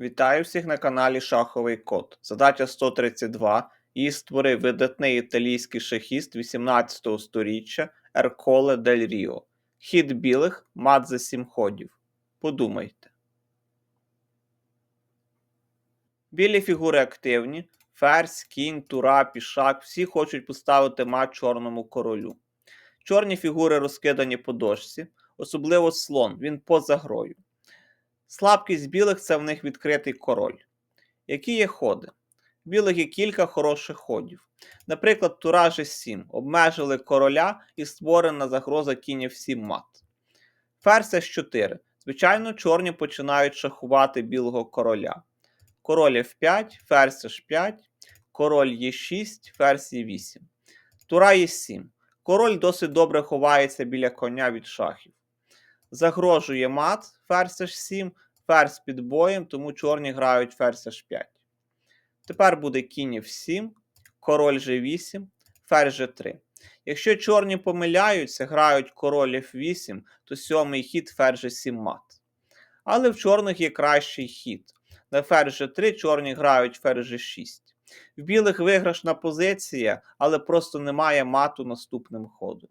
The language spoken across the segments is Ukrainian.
Вітаю всіх на каналі Шаховий Код. Задача 132. Її створив видатний італійський шахіст 18 століття Ерколе Дель Ріо. Хід білих мат за 7 ходів. Подумайте. Білі фігури активні. Ферзь, кінь, тура, пішак. Всі хочуть поставити мат чорному королю. Чорні фігури розкидані по дошці, особливо слон, він поза грою. Слабкість білих це в них відкритий король. Які є ходи? В білих є кілька хороших ходів. Наприклад, тура G7 обмежили короля і створена загроза кінь 7 мат. Ферзь С4. Звичайно, чорні починають шахувати білого короля. Король F5, ферзь H5, король Е6, ферзь Е8. Тура Е7. Король досить добре ховається біля коня від шахів. Загрожує мат, ферзь H7, ферзь під боєм, тому чорні грають ферзь H5. Тепер буде кінь F7, король G8, ферзь G3. Якщо чорні помиляються, грають король F8, то сьомий хід ферзь G7 мат. Але в чорних є кращий хід. На ферзь G3 чорні грають ферзь G6. В білих виграшна позиція, але просто немає мату наступним ходом.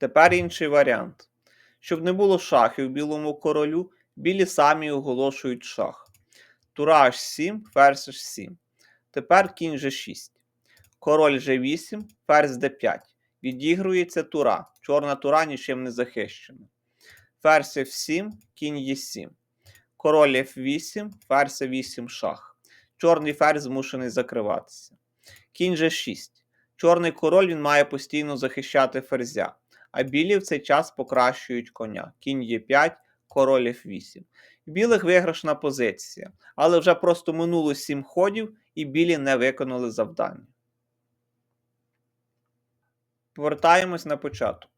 Тепер інший варіант. Щоб не було шахів білому королю, білі самі оголошують шах. Тура H7, ферзь H7. Тепер кінь G6. Король G8, ферзь D5. Відігрується тура. Чорна тура нічим не захищена. Ферзь F7, кінь Е7. Король F8, ферзь 8 шах. Чорний ферзь змушений закриватися. Кінь G6. Чорний король він має постійно захищати ферзя а білі в цей час покращують коня. Кінь Е5, король F8. Білих виграшна позиція, але вже просто минуло 7 ходів, і білі не виконали завдання. Повертаємось на початок.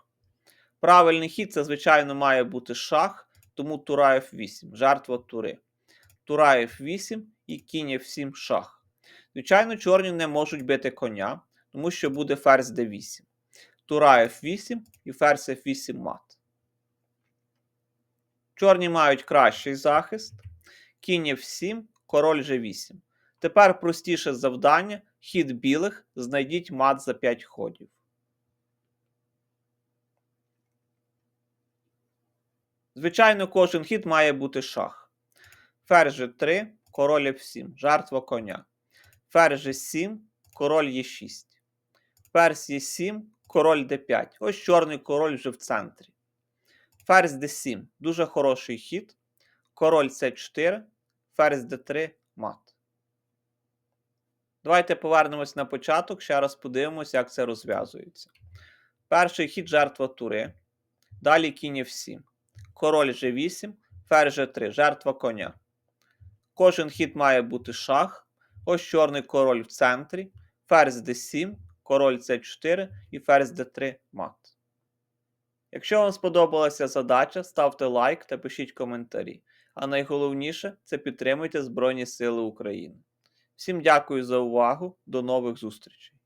Правильний хід це, звичайно, має бути шах, тому тура F8, жертва тури. Тура F8 і кінь F7 шах. Звичайно, чорні не можуть бити коня, тому що буде ферзь D8. Тура F8 і ферзь F8 мат. Чорні мають кращий захист. Кінь F7, король G8. Тепер простіше завдання. Хід білих знайдіть мат за 5 ходів. Звичайно, кожен хід має бути шах. Ферзь G3, король F7, жертва коня. Ферзь G7, король Е6. Ферзь Е7, король d5. Ось чорний король вже в центрі. Ферзь d7. Дуже хороший хід. Король c4, ферзь d3 мат. Давайте повернемось на початок. Ще раз подивимося, як це розв'язується. Перший хід жертва тури. Далі кінь f7. Король g8, ферзь g3, жертва коня. Кожен хід має бути шах. Ось чорний король в центрі. Ферзь d7 король С4 і ферзь Д3 мат. Якщо вам сподобалася задача, ставте лайк та пишіть коментарі. А найголовніше це підтримуйте Збройні Сили України. Всім дякую за увагу, до нових зустрічей!